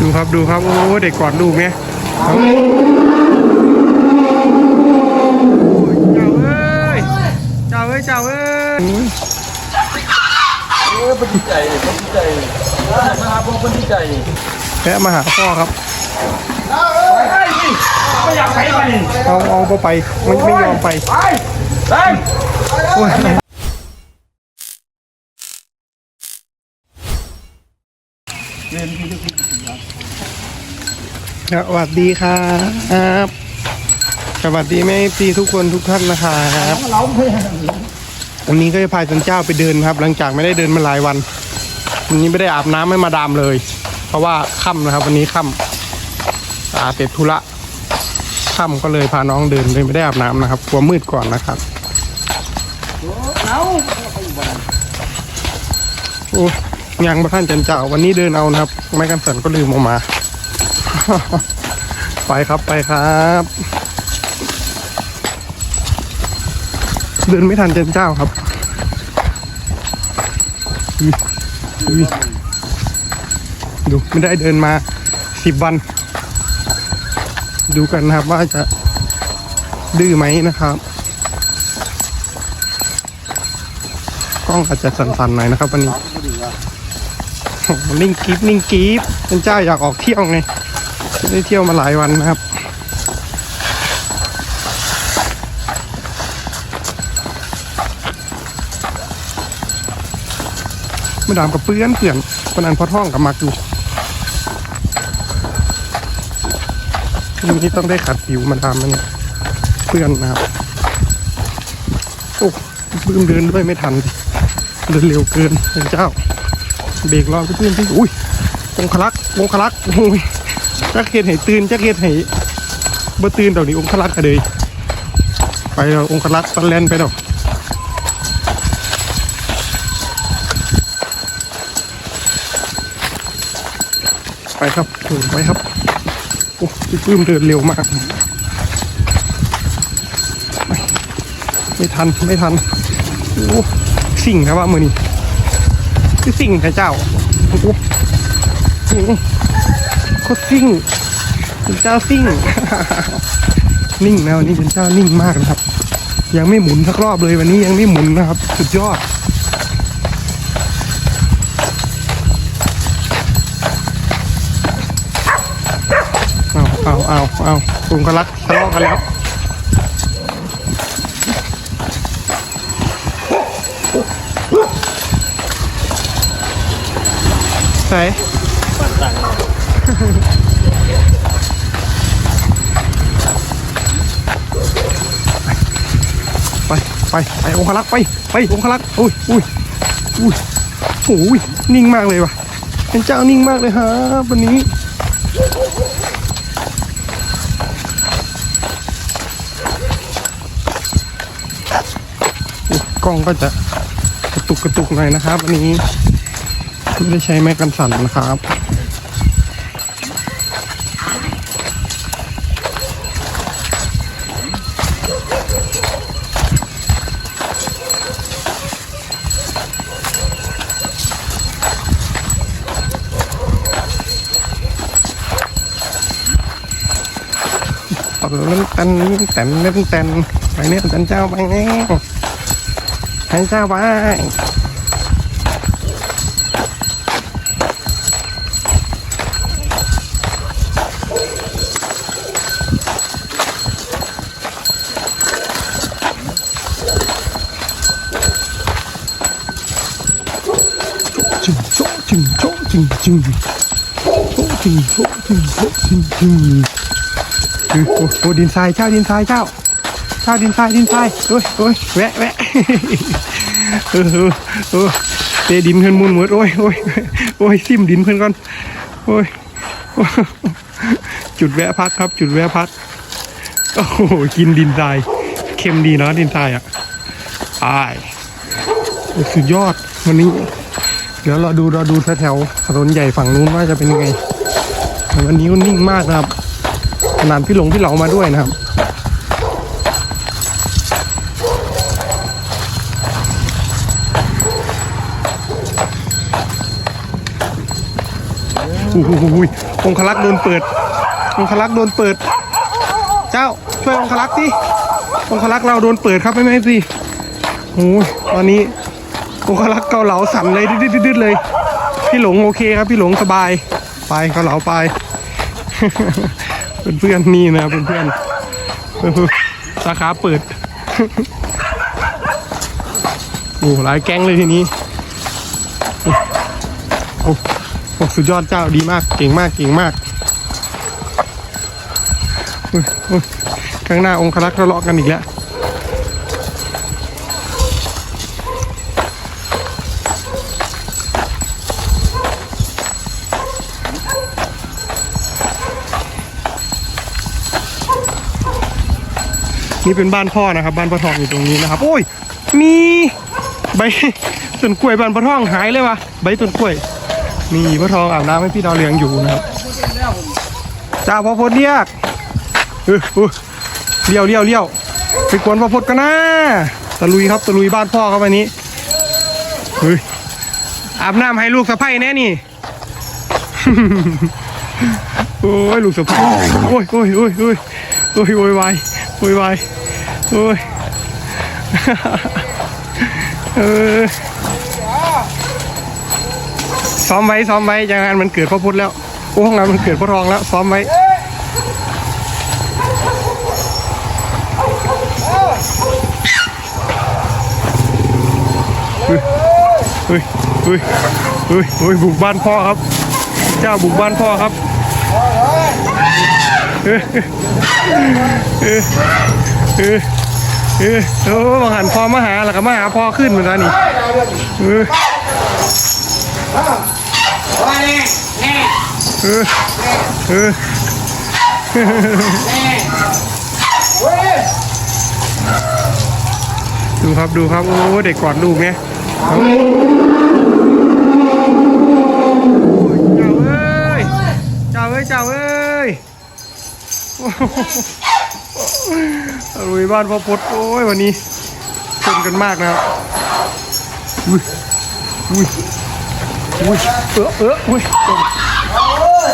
ดูครับดูครับ โอ้เด็กกอดลูกเนี่ยเอาเจ้าเอ้ยเจ้าเอ้ยเจ้าเอ้ยเออเป็นดีใจเป็นดีใจมาหาพวกเป็นดีใจแพะมาหาพ่อครับไม่อยากไปไปเอาเอาไปไปไม่ไม่ยอมไปไปไป โอ้ย สวัสดีครับสวัสดีแม่พีทุกคนทุกท่านนะครับวันนี้ก็จะพาจันเจ้าไปเดินครับ หลังจากไม่ได้เดินมาหลายวันวันนี้ไม่ได้อาบน้ำไม่มาดามเลย เพราะว่าค่ำนะครับ วันนี้ค่ำอาเสร็จธุระค่ำก็เลยพาน้องเดินเลยไม่ได้อาบน้ำนะครับกลัวมืดก่อนนะครับเราโอ้ ยังมาท่านจันเจ้าวันนี้เดินเอานะครับ ไม้กันสันก็ลืมออกมา ไปครับไปครับ เดินไม่ทันจันเจ้าครับดูไม่ได้เดินมาสิบวัน ดูกันนะครับว่าจะดื้อไหมนะครับกล้องอาจจะสั่นๆหน่อยนะครับวันนี้ นิ่งกรีบนิ่งกรีบเป็นเจ้าอยากออกเที่ยวไงไม่ได้เที่ยวมาหลายวันนะครับไม่ดามกับเปื้อนเปื่อนคนนั้นพอท่องกับมักอยู่ทีนี้ต้องได้ขัดผิวมาดามมันเนี่ยเปื้อนนะครับโอ้ปื้มเดินด้วยไม่ทันเดินเร็วเกินเป็นเจ้า เบรกรอเพื่อนที่อุ้ยองคลักษ์องคลักษ์โอ้ยจักเห็ดให้ตื่นจักเห็ดให้บ่ตื่นดอกนี้องคลักษ์ก็เลยไปองคลักษ์ตันแลนไปเดอกไปครับไปครับโอ้พี่ปื้มเดินเร็วมาก ไม่ไม่ทันไม่ทันโอ้สิ่งนะว่ามือนี้ คือสิ่งพระเจ้าโอ้โหนี่โคตรสิ่งเป็นเจ้าสิ่ง นิ่งนะวันนี้เป็นเจ้านิ่งมากนะครับ ยังไม่หมุนสักรอบเลยวันนี้ยังไม่หมุนนะครับ สุดยอดเอาเอาเอาเอากลุ่มกรักทะเลาะกันแล้ว ใส่ไปไปไปองคลักษ์ไปไปองคลักษ์อุ้ยอุ้ยอุ้ยโอ้ยนิ่งมากเลยว่ะเป็นเจ้านิ่งมากเลยฮะวันนี้กล้องก็จะกระตุกกระตุกหน่อยนะครับวันนี้ ไม่ได้ใช้ไม้กันสั่นนะครับตอนนั้นตันแต่นเล่นต่นไปเนี่ยจันเจ้าไปแล้วให้เจ้าไป จึงโชจึงโช จึงจึงโชจึงโชจึงโชจึงจึงโอ้โหดินทรายเจ้าดินทรายเจ้าเจ้าดินทรายดินทรายโอ้ยโอ้ยแวะแวะเออเออเตดินเพื่อนมุนหมดโอ้ยโอ้ยโอ้ยซิมดินเพื่อนก่อนโอ้ยจุดแวะพักครับ จุดแวะพักโอ้โหกินดินทรายเค็มดีเนาะดินทรายอะอายสุดยอดวันนี้ เดี๋ยวเราดูเราดูแถวๆถนนใหญ่ฝั่งนู้นว่าจะเป็นยังไงวันนี้นิ่งมากนะครับขนาดพี่หลงพี่เหลามาด้วยนะครับเโอ้โหองคลักษ์โดนเปิด องคลักษ์โดนเปิด เจ้าช่วยองคลักษ์ที่องคลักษ์เราโดนเปิดครับไม่ไม่สิโอ้ยตอนนี้ องคลักเกาเหลาสั่นเลยดืดๆเลย พี่หลงโอเคครับ พี่หลงสบาย ไปเกาเหลาไป เพื่อนๆนี่นะเพื่อนๆสาขาเปิดโอ้หลายแก๊งเลยทีนี้โอ้โอ้สุดยอดเจ้าดีมาก เก่งมากเก่งมากข้างหน้าองครักษ์ทะเลาะกันอีกแล้ว นี่เป็นบ้านพ่อนะครับ บ้านพ่อทองอยู่ตรงนี้นะครับ โอ้ย มีใบต้นกล้วยบ้านพ่อทองหายเลยวะใบต้นกล้วยนี่พ่อทองอาบน้ำให้พี่ดาวเรืองอยู่นะครับจ้าพ่อพดเรียกเออเออเลี้ยวเลี้ยวเลี้ยวไปกวนพ่อพดกันนะตะลุยครับตะลุยบ้านพ่อครับวันนี้เฮ้ยอาบน้ำให้ลูกสะใภ้แน่นี่โอ้ยลูกสะใภ้โอ้ยโอ้ยโอ้ยโอ้ยโอ้ยโอ้ยวายโอ้ยวาย โอ้ยเออซ้อมไว้ซ้อมไว้อย่างนั้นมันเกิดพ่อพุทธแล้วโอ้ห้องน้ำมันเกิดพ่อทองแล้ว ซ้อมไว้เฮ้ยเฮ้ยเฮ้ยเฮ้ยเฮ้ยบุกบ้านพ่อครับ เจ้าบุกบ้านพ่อครับเออเออเออ เออโอ้บางหันพอมาหาแล้วก็มาหาพอขึ้นเหมือนกันนี่เออว่าแน่เออเออแน่ดูครับดูครับ โอ้เด็กกอดลูกไงเอาเจ้าเอ้ยเจ้าเอ้ยเจ้าเอ้ย ลุยบ้านพ่อพดโอ้ยวันนี้ชนกันมากนะครับอุ้ยอุ้ยอุ้ยเออเอออุ้ย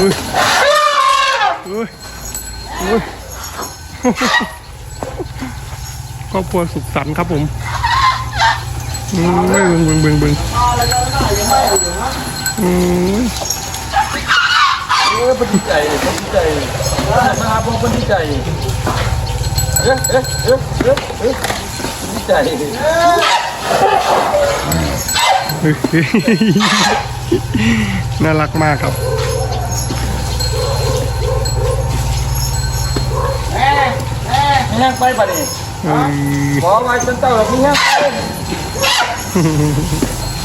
อุ้ยอุ้ยอุ้ยครอบครัวสุขสันต์ครับผมอืมเบึงเบึงเบึงเบึงอืมเออเป็นดีใจป็นดีใจมาหาพวกเป็นดีใจ ใจเฮ้ยน่ารักมากครับแน่แน่แห้งไปปะนี่ขอไว้เป็นเต่าแบบนี้แห้งไป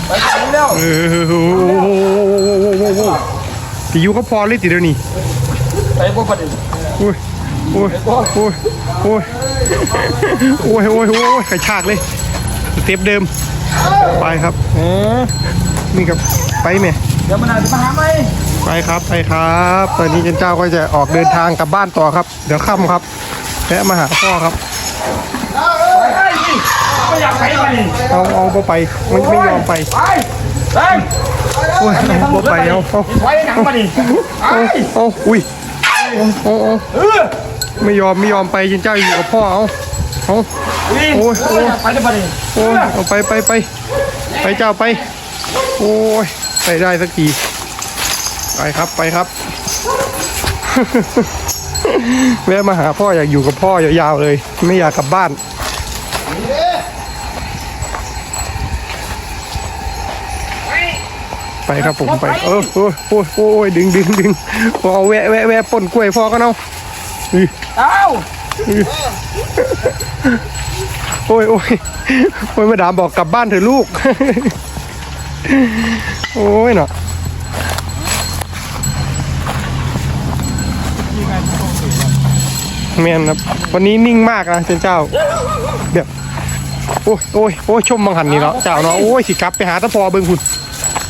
ไปถึงแล้วเออโอ้โหตียูก็พอเลยตีเดียวนี้ไปพวกป่ะนี่ โอ้ยโอ้ยโอ้ยโอ้ยโอ้ยโอ้ยกระชากเลยสเต็ปเดิม ไปครับเออนี่รับไปไหมเดี๋ยวมันอาจจะมาหาไหมไปครับไปครับ ตอนนี้เจ้าก็จะออกเดินทางกลับบ้านต่อครับ เดี๋ยวค่ำครับแวะมาหาพ่อครับไม่อยากไปไปเอาเอาไป ไม่ไม่ยอมไปไปไปโอ้ยเอาไปเอาเอาไว้หนังมาดิเอาเอาอุ้ยเอาเอา ไม่ยอมไม่ยอมไปเจนเจ้าอยู่กับพ่อเอาเอานี่โอ้ยโอ้ยไปได้ป่ะนี่โอ้ยเอาไปไปไปไปเจ้าไป โอ้ยไปได้สักทีไปครับไปครับแวะมาหาพ่ออยากอยู่กับพ่อยาวๆเลย ไม่อยากกลับบ้านไปครับผมไปเออโอ้ยโอ้ยโอ้ยดึงดึงดึงเอาแวะแวะแวะป่นกล้วยพ่อก็เนาะอื้อ เอ้าโอ้ยโอ้ยโอ้ยมาดามบอกกลับบ้านเถอะลูก โอ้ยเนาะแมนครับ วันนี้นิ่งมากนะเจ้าเจ้าแบบโอ้ยโอ้ยโอ้ยชมบังหันนี่เนาะเจ้าเนาะโอ้ยสิกลับไปหาตะพอเบิ่งคุณ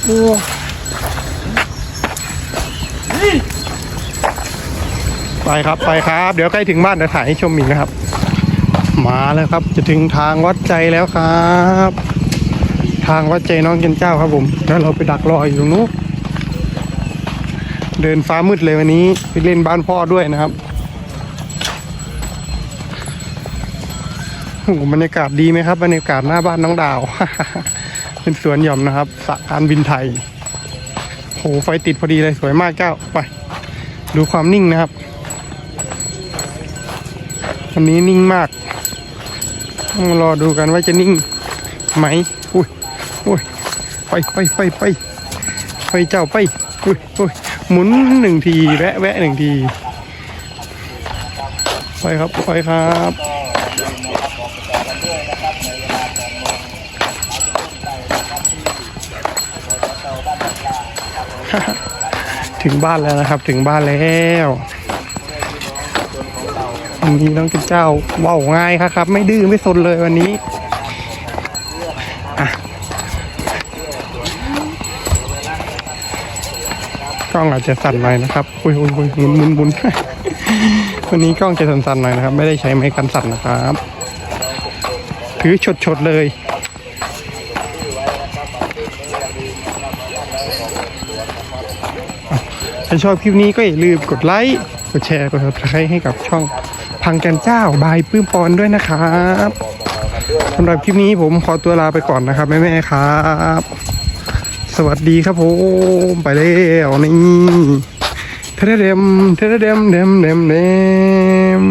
โอ้ ไปครับไปครับ เดี๋ยวใกล้ถึงบ้านเดี๋ยวถ่ายให้ชมอีกนะครับ มาแล้วครับ จะถึงทางวัดใจแล้วครับ ทางวัดใจน้องเกนเจ้าครับผม แล้วเราไปดักรออยู่ตรงนู้นเดินฟ้ามืดเลยวันนี้ไปเล่นบ้านพ่อด้วยนะครับโอ้โหบรรยากาศดีไหมครับบรรยากาศหน้าบ้านน้องดาว เป็นสวนหย่อมนะครับสะการบินไทยโหไฟติดพอดีเลยสวยมากเจ้าไป ดูความนิ่งนะครับ วันนี้นิ่งมาก ต้องรอดูกันว่าจะนิ่งไหมอุ้ยอุ้ยไปไปไปไปไปเจ้าไปอุ้ยอุ้ยหมุนหนึ่งทีแวะแวะหนึ่งทีไปครับไปครับถึงบ้านแล้วนะครับ ถึงบ้านแล้ว วันนี้น้องเจ้าว่าวง่ายครับครับ ไม่ดื้อไม่สนเลยวันนี้อะกล้องอาจจะสั่นหน่อยนะครับอุ้ยอุ้ยอุ้ยหมุนหมุนหมุนวันนี้กล้องจะสั่นๆหน่อยนะครับ ไม่ได้ใช้ไม้กันสั่นนะครับถือชดๆเลยถ้าชอบคลิปนี้ก็อย่าลืมกดไลค์ กดแชร์ กด subscribe ให้กับช่อง พังกันเจ้าบายปื้มปอนด้วยนะครับสำหรับคลิปนี้ผมขอตัวลาไปก่อนนะครับแม่ๆครับ สวัสดีครับผมไปแล้วนี่เทเดมเทเดมเดมเดมเดม